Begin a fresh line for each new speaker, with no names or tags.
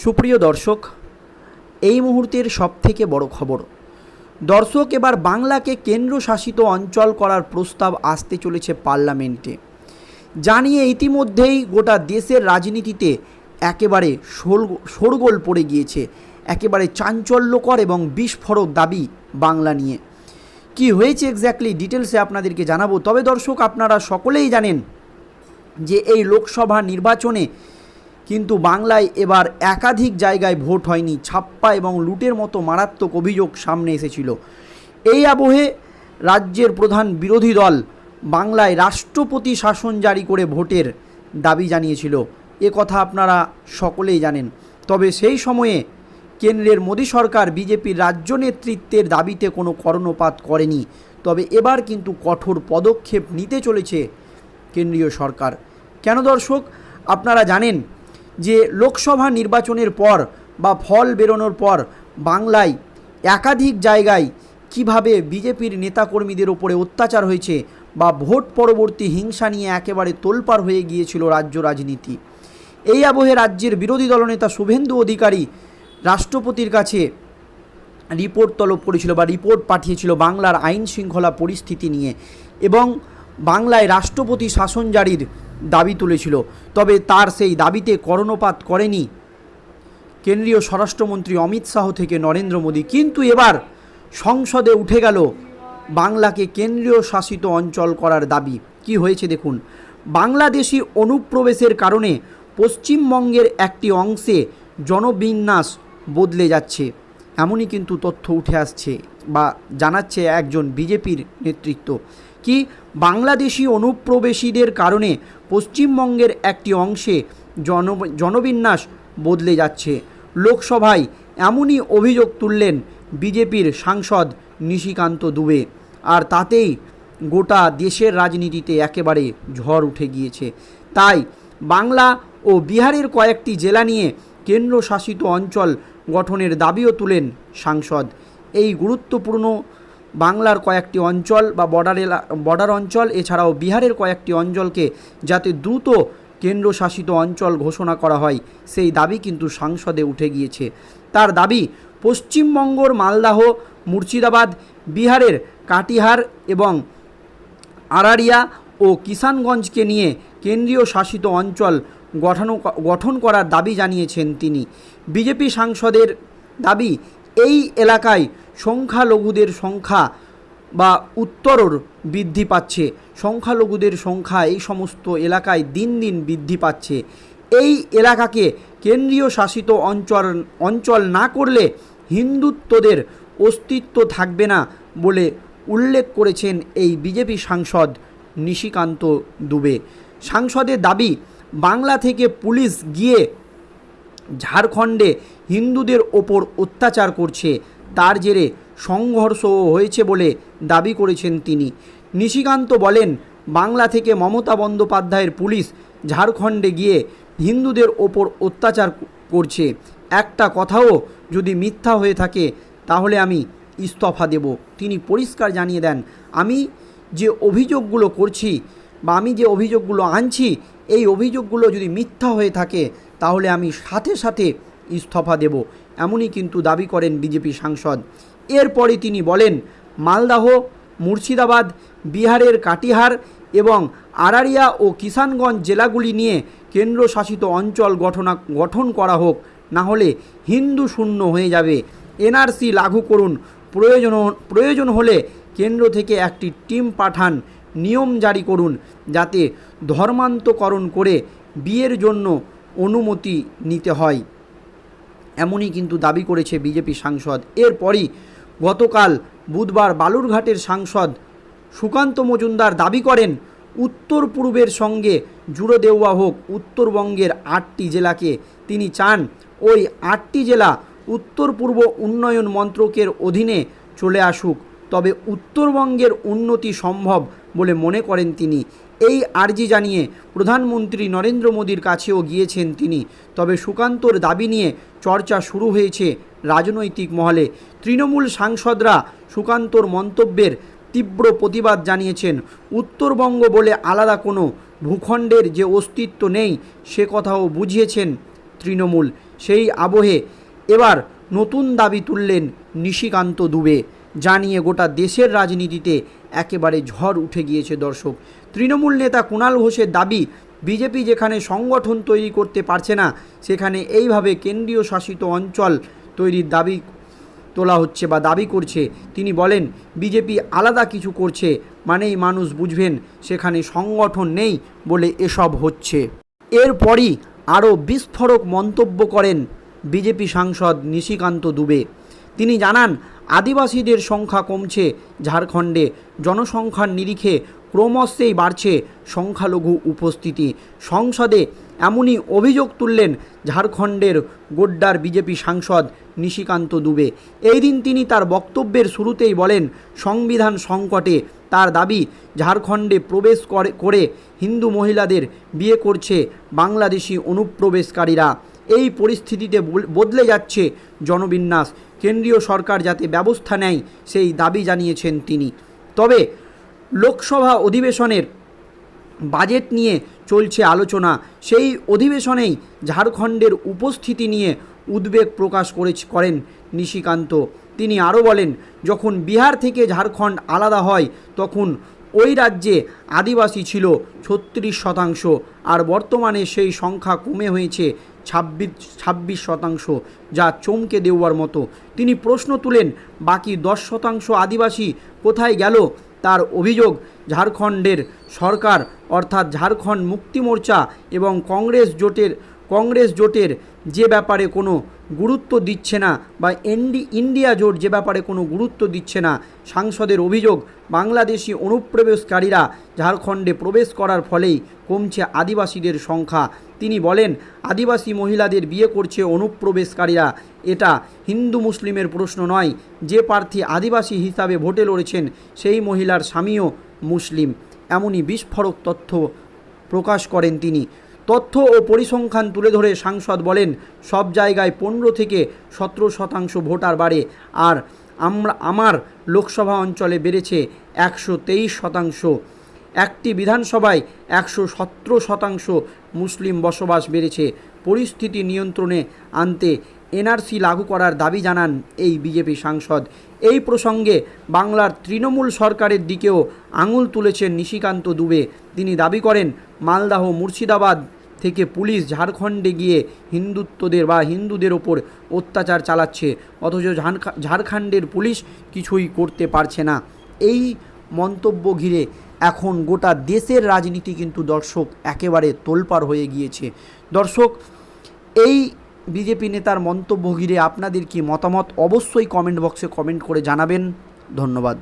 সুপ্রিয় দর্শক, এই মুহূর্তের সবথেকে বড় খবর। দর্শক, এবার বাংলাকে কেন্দ্রশাসিত অঞ্চল করার প্রস্তাব আসতে চলেছে পার্লামেন্টে। জানিয়ে ইতিমধ্যেই গোটা দেশের রাজনীতিতে একেবারে শোরগোল পড়ে গিয়েছে। একেবারে চাঞ্চল্যকর এবং বিস্ফোরক দাবি বাংলা নিয়ে। কি হয়েছে এক্স্যাক্টলি ডিটেলসে আপনাদেরকে জানাব। তবে দর্শক, আপনারা সকলেই জানেন যে এই লোকসভা নির্বাচনে কিন্তু বাংলায় এবার একাধিক জায়গায় ভোট হয়নি। ছাপ্পা এবং লুটের মতো মারাত্মক অভিযোগ সামনে এসেছিল। এই আবহে রাজ্যের প্রধান বিরোধী দল বাংলায় রাষ্ট্রপতি শাসন জারি করে ভোটের দাবি জানিয়েছিল। এ কথা আপনারা সকলেই জানেন। তবে সেই সময়ে কেন্দ্রের মোদী সরকার বিজেপির রাজ্য নেতৃত্বের দাবিতে কোনো কর্ণপাত করেনি। তবে এবার কিন্তু কঠোর পদক্ষেপ নিতে চলেছে কেন্দ্রীয় সরকার। কেন দর্শক, আপনারা জানেন যে লোকসভা নির্বাচনের পর বা ফল বেরোনোর পর বাংলায় একাধিক জায়গায় কীভাবে বিজেপির নেতাকর্মীদের ওপরে অত্যাচার হয়েছে বা ভোট পরবর্তী হিংসা নিয়ে একেবারে তোলপাড় হয়ে গিয়েছিল রাজ্য রাজনীতি। এই আবহে রাজ্যের বিরোধী দলনেতা শুভেন্দু অধিকারী রাষ্ট্রপতির কাছে রিপোর্ট তলব করেছিল বা রিপোর্ট পাঠিয়েছিল বাংলার আইন শৃঙ্খলা পরিস্থিতি নিয়ে এবং বাংলায় রাষ্ট্রপতি শাসন জারির দাবি তুলেছিল। তবে তার সেই দাবিতে কর্ণপাত করেনি কেন্দ্রীয় স্বরাষ্ট্রমন্ত্রী অমিত শাহ থেকে নরেন্দ্র মোদী। কিন্তু এবার সংসদে উঠে গেল বাংলাকে কেন্দ্রীয় শাসিত অঞ্চল করার দাবি। কি হয়েছে দেখুন, বাংলাদেশি অনুপ্রবেশের কারণে পশ্চিমবঙ্গের একটি অংশে জনবিন্যাস বদলে যাচ্ছে। এমনই কিন্তু তথ্য উঠে আসছে বা জানাচ্ছে একজন বিজেপির নেতৃত্ব। কি বাংলাদেশি অনুপ্রবেশীদের কারণে পশ্চিমবঙ্গের একটি অংশে জন, জনবিন্যাস বদলে যাচ্ছে। লোকসভায় এমনই অভিযোগ তুললেন বিজেপির সাংসদ নিশিকান্ত দুবে। আর তাতেই গোটা দেশের রাজনীতিতে একেবারে ঝড় উঠে গিয়েছে। তাই বাংলা ও বিহারের কয়েকটি জেলা নিয়ে কেন্দ্রশাসিত অঞ্চল গঠনের দাবিও তুলেন সাংসদ। এই গুরুত্বপূর্ণ বাংলার কয়েকটি অঞ্চল বা বর্ডার বর্ডার অঞ্চল, এছাড়াও বিহারের কয়েকটি অঞ্চলকে যাতে দ্রুত কেন্দ্রশাসিত অঞ্চল ঘোষণা করা হয়, সেই দাবি কিন্তু সংসদে উঠে গিয়েছে। তার দাবি, পশ্চিমবঙ্গর মালদাহ, মুর্শিদাবাদ, বিহারের কাটিহার এবং আরারিয়া ও কিষানগঞ্জকে নিয়ে কেন্দ্রীয় শাসিত অঞ্চল গঠন গঠন করার দাবি জানিয়েছেন তিনি। বিজেপি সাংসদের দাবি, এই এলাকায় সংখ্যালঘুদের সংখ্যা বা উত্তরর বৃদ্ধি পাচ্ছে। সংখ্যালঘুদের সংখ্যা এই সমস্ত এলাকায় দিন দিন বৃদ্ধি পাচ্ছে। এই এলাকাকে কেন্দ্রীয় শাসিত অঞ্চল অঞ্চল না করলে হিন্দুত্বদের অস্তিত্ব থাকবে না বলে উল্লেখ করেছেন এই বিজেপি সাংসদ নিশিকান্ত দুবে। সাংসদের দাবি, বাংলা থেকে পুলিশ গিয়ে ঝাড়খণ্ডে হিন্দুদের ওপর অত্যাচার করছে। তার জেরে সংঘর্ষও হয়েছে বলে দাবি করেছেন তিনি। নিশিকান্ত বলেন, বাংলা থেকে মমতা বন্দ্যোপাধ্যায়ের পুলিশ ঝাড়খণ্ডে গিয়ে হিন্দুদের ওপর অত্যাচার করছে। একটা কথাও যদি মিথ্যা হয়ে থাকে, তাহলে আমি ইস্তফা দেব। তিনি পরিষ্কার জানিয়ে দেন, আমি যে অভিযোগগুলো করছি বা আমি যে অভিযোগগুলো আনছি, এই অভিযোগগুলো যদি মিথ্যা হয়ে থাকে, তাহলে আমি সাথে সাথে ইস্তফা দেব। এমনই কিন্তু দাবি করেন বিজেপি সাংসদ। এরপরে তিনি বলেন, মালদাহ, মুর্শিদাবাদ, বিহারের কাটিহার এবং আরারিয়া ও কিষানগঞ্জ জেলাগুলি নিয়ে কেন্দ্রশাসিত অঞ্চল গঠনা, গঠন করা হোক না হলে হিন্দু শূন্য হয়ে যাবে। এনআরসি লাগু করুন, প্রয়োজন প্রয়োজন হলে কেন্দ্র থেকে একটি টিম পাঠান, নিয়ম জারি করুন, যাতে ধর্মান্তকরণ করে বিয়ের জন্য অনুমতি নিতে হয়। এমনই কিন্তু দাবি করেছে বিজেপি সাংসদ। এরপরই গতকাল বুধবার বালুরঘাটের সাংসদ সুকান্ত মজুমদার দাবি করেন, উত্তর পূর্বের সঙ্গে জুড়ে দেওয়া হোক, উত্তরবঙ্গের আটটি জেলাকে তিনি চান, ওই আটটি জেলা উত্তর পূর্ব উন্নয়ন মন্ত্রকের অধীনে চলে আসুক। তবে উত্তরবঙ্গের উন্নতি সম্ভব বলে মনে করেন তিনি। এই আর্জি জানিয়ে প্রধানমন্ত্রী নরেন্দ্র মোদীর কাছেও গিয়েছেন তিনি। তবে সুকান্তর দাবি নিয়ে চর্চা শুরু হয়েছে রাজনৈতিক মহলে। তৃণমূল সাংসদরা সুকান্তর মন্তব্যের তীব্র প্রতিবাদ জানিয়েছেন। উত্তরবঙ্গ বলে আলাদা কোনো ভূখণ্ডের যে অস্তিত্ব নেই, সে কথাও বুঝিয়েছেন তৃণমূল। সেই আবহে এবার নতুন দাবি তুললেন নিশিকান্ত দুবে। জানিয়ে গোটা দেশের রাজনীতিতে একেবারে ঝড় উঠে গিয়েছে দর্শক। তৃণমূল নেতা কুণাল ঘোষের দাবি, বিজেপি যেখানে সংগঠন তৈরি করতে পারছে না, সেখানে এইভাবে কেন্দ্রীয় শাসিত অঞ্চল তৈরির দাবি তোলা হচ্ছে বা দাবি করছে। তিনি বলেন, বিজেপি আলাদা কিছু করছে, মানেই মানুষ বুঝবেন, সেখানে সংগঠন নেই বলে এসব হচ্ছে। এরপরই আরও বিস্ফোরক মন্তব্য করেন বিজেপি সাংসদ নিশিকান্ত দুবে। তিনি জানান আদিবাসীদের সংখ্যা কমছে। ঝাড়খণ্ডে জনসংখ্যার নিরিখে ক্রমশই বাড়ছে সংখ্যালঘু উপস্থিতি। সংসদে এমনই অভিযোগ তুললেন ঝাড়খণ্ডের গোড্ডার বিজেপি সাংসদ নিশিকান্ত দুবে। এই দিন তিনি তার বক্তব্যের শুরুতেই বলেন, সংবিধান সংকটে তার দাবি, ঝাড়খণ্ডে প্রবেশ করে হিন্দু মহিলাদের বিয়ে করছে বাংলাদেশি অনুপ্রবেশকারীরা। এই পরিস্থিতিতে বদলে যাচ্ছে জনবিন্যাস। কেন্দ্রীয় সরকার যাতে ব্যবস্থা নেয়, সেই দাবি জানিয়েছেন তিনি। তবে লোকসভা অধিবেশনের বাজেট নিয়ে চলছে আলোচনা। সেই অধিবেশনেই ঝাড়খণ্ডের উপস্থিতি নিয়ে উদ্বেগ প্রকাশ করে করেন নিশিকান্ত। তিনি আরও বলেন, যখন বিহার থেকে ঝাড়খণ্ড আলাদা হয়, তখন ওই রাজ্যে আদিবাসী ছিল ছত্রিশ শতাংশ। আর বর্তমানে সেই সংখ্যা কমে হয়েছে ছাব্বিশ ছাব্বিশ শতাংশ, যা চমকে দেওয়ার মতো। তিনি প্রশ্ন তুলেন, বাকি দশ শতাংশ আদিবাসী কোথায় গেল? তার অভিযোগ, ঝাড়খণ্ডের সরকার, অর্থাৎ ঝাড়খণ্ড মুক্তি মোর্চা এবং কংগ্রেস জোটের কংগ্রেস জোটের যে ব্যাপারে কোনো গুরুত্ব দিচ্ছে না বা এনডি, ইন্ডিয়া জোট যে ব্যাপারে কোনো গুরুত্ব দিচ্ছে না, সাংসদের অভিযোগ বাংলাদেশি অনুপ্রবেশকারীরা ঝাড়খণ্ডে প্রবেশ করার ফলেই কমছে আদিবাসীদের সংখ্যা। তিনি বলেন, আদিবাসী মহিলাদের বিয়ে করছে অনুপ্রবেশকারীরা। এটা হিন্দু মুসলিমের প্রশ্ন নয়। যে প্রার্থী আদিবাসী হিসাবে ভোটে লড়েছেন, সেই মহিলার স্বামীও মুসলিম। এমনই বিস্ফোরক তথ্য প্রকাশ করেন তিনি। তথ্য ও পরিসংখ্যান তুলে ধরে সাংসদ বলেন, সব জায়গায় পনেরো থেকে সতেরো শতাংশ ভোটার বাড়ে আর আমরা, আমার লোকসভা অঞ্চলে বেড়েছে একশো তেইশ শতাংশ। একটি বিধানসভায় একশো সতেরো শতাংশ মুসলিম বসবাস বেড়েছে। পরিস্থিতি নিয়ন্ত্রণে আনতে এনআরসি লাগু করার দাবি জানান এই বিজেপি সাংসদ। এই প্রসঙ্গে বাংলার তৃণমূল সরকারের দিকেও আঙুল তুলেছেন নিশিকান্ত দুবে। তিনি দাবি করেন, মালদাহ মুর্শিদাবাদ থেকে পুলিশ ঝাড়খণ্ডে গিয়ে হিন্দুত্বদের বা হিন্দুদের ওপর অত্যাচার চালাচ্ছে, অথচ ঝাড়খণ্ডের পুলিশ কিছুই করতে পারছে না। এই মন্তব্য ঘিরে এখন গোটা দেশের রাজনীতি কিন্তু দর্শক একেবারে তোলপাড় হয়ে গিয়েছে। দর্শক, এই বিজেপি নেতার মন্তব্য ঘিরে আপনাদের কি মতামত অবশ্যই কমেন্ট বক্সে কমেন্ট করে জানাবেন। ধন্যবাদ।